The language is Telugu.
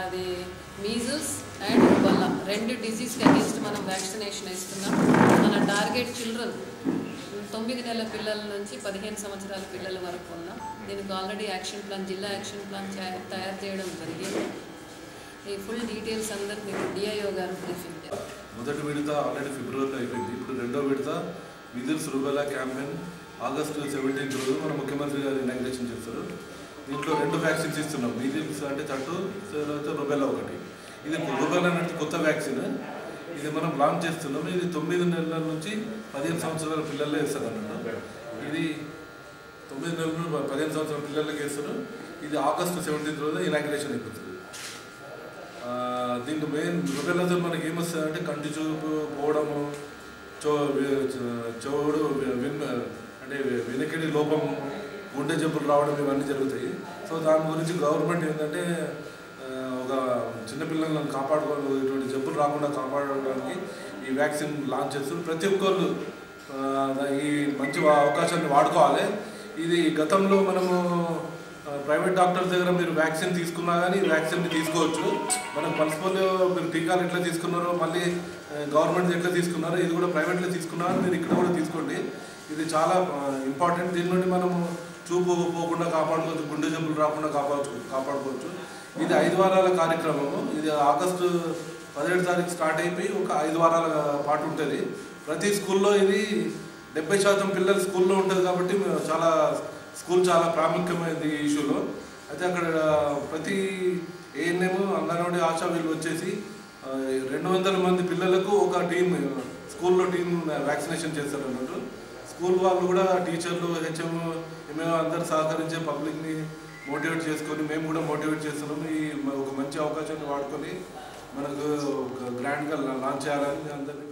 అది మీజల్స్ అండ్ రుబల్లా రెండు డిజీజ్కి అగేన్స్ట్ మనం వ్యాక్సినేషన్ ఇస్తున్నాం మన టార్గెట్ చిల్డ్రన్ తొమ్మిది నెలల పిల్లల నుంచి పదిహేను సంవత్సరాల పిల్లల వరకు ఉన్నాం దీనికి ఆల్రెడీ యాక్షన్ ప్లాన్ జిల్లా యాక్షన్ ప్లాన్ తయారు చేయడం జరిగింది. ఈ ఫుల్ డీటెయిల్స్ అందరు మీకు డిఐఓ గారు బ్రీఫింగ్ మొదటి విడత ఆల్రెడీ ఫిబ్రవరిలో అయిపోయింది. ఇప్పుడు రెండో విడత measles rubella campaign August seventeenth రోజు మన ముఖ్యమంత్రి గారు ఇనాగ్రేషన్ చేస్తారు. దీంట్లో రెండు వ్యాక్సిన్స్ ఇస్తున్నాం. మిజిల్స్ అంటే తట్టు తర్వాత రుబెలా ఒకటి. ఇది రుబెలా అనేది కొత్త వ్యాక్సిన్. ఇది మనం లాంచ్ చేస్తున్నాం. ఇది తొమ్మిది నెలల నుంచి పదిహేను సంవత్సరాల పిల్లలే ఇస్తారు అన్నట్టు ఇది తొమ్మిది నెలల నుండి పదిహేను సంవత్సరాల పిల్లలకి వేస్తారు. ఇది ఆగస్టు సెవెంటీన్త్ రోజు ఇనాగ్రేషన్ అయిపోతుంది. దీంట్లో మెయిన్ రుబెల్లాతో మనకి ఏమొస్తుందంటే కంటి చూపు పోవడము చో వి- చెవుడు విన్ అంటే వెనకడి లోపము గుండె జబ్బులు రావడం ఇవన్నీ జరుగుతాయి. సో దాని గురించి గవర్నమెంట్ ఏంటంటే ఒక చిన్నపిల్లలను కాపాడుకోవడం ఇటువంటి జబ్బులు రాకుండా కాపాడడానికి ఈ వ్యాక్సిన్ లాంచ్ చేస్తారు ప్రతి ఒక్కళ్ళు ఈ మంచి అవకాశాన్ని వాడుకోవాలి. ఇది గతంలో మనము ప్రైవేట్ డాక్టర్స్ దగ్గర మీరు వ్యాక్సిన్ తీసుకున్నా కానీ వ్యాక్సిన్ తీసుకోవచ్చు. మనం పల్స్ పోలియో మీరు టీకాలు ఎట్లా తీసుకున్నారో మళ్ళీ గవర్నమెంట్ ఎట్లా తీసుకున్నారో ఇది కూడా ప్రైవేట్లో తీసుకున్నారో? మీరు ఇక్కడ కూడా తీసుకోండి. ఇది చాలా ఇంపార్టెంట్. దీని నుండి మనము చూపు పోకుండా కాపాడుకోవచ్చు. గుండె జబ్బులు రాకుండా కాపాడుకోవచ్చు కాపాడుకోవచ్చు. ఇది ఐదు వారాల కార్యక్రమము. ఇది ఆగస్టు పదిహేడు తారీఖు స్టార్ట్ అయిపోయి ఒక ఐదు వారాల పాటు ఉంటుంది. ప్రతి స్కూల్లో ఇది డెబ్బై శాతం పిల్లలు స్కూల్లో ఉంటుంది కాబట్టి చాలా స్కూల్ చాలా ప్రాముఖ్యమైనది ఈ ఇష్యూలో. అయితే అక్కడ ప్రతి ఏఎన్ఎం అంగన్వాడీ ఆశా వీళ్ళు వచ్చేసి రెండు వందల మంది పిల్లలకు ఒక టీం స్కూల్లో టీం వ్యాక్సినేషన్ చేస్తారు అన్నట్టు స్కూల్ వాళ్ళు కూడా టీచర్లు హెచ్ఎం మేము అందరు సహకరించే పబ్లిక్ని మోటివేట్ చేసుకొని మేము కూడా మోటివేట్ చేస్తున్నాం. ఈ ఒక మంచి అవకాశాన్ని వాడుకొని మనకు గ్రాండ్గా లాంచ్ చేయాలని అందరినీ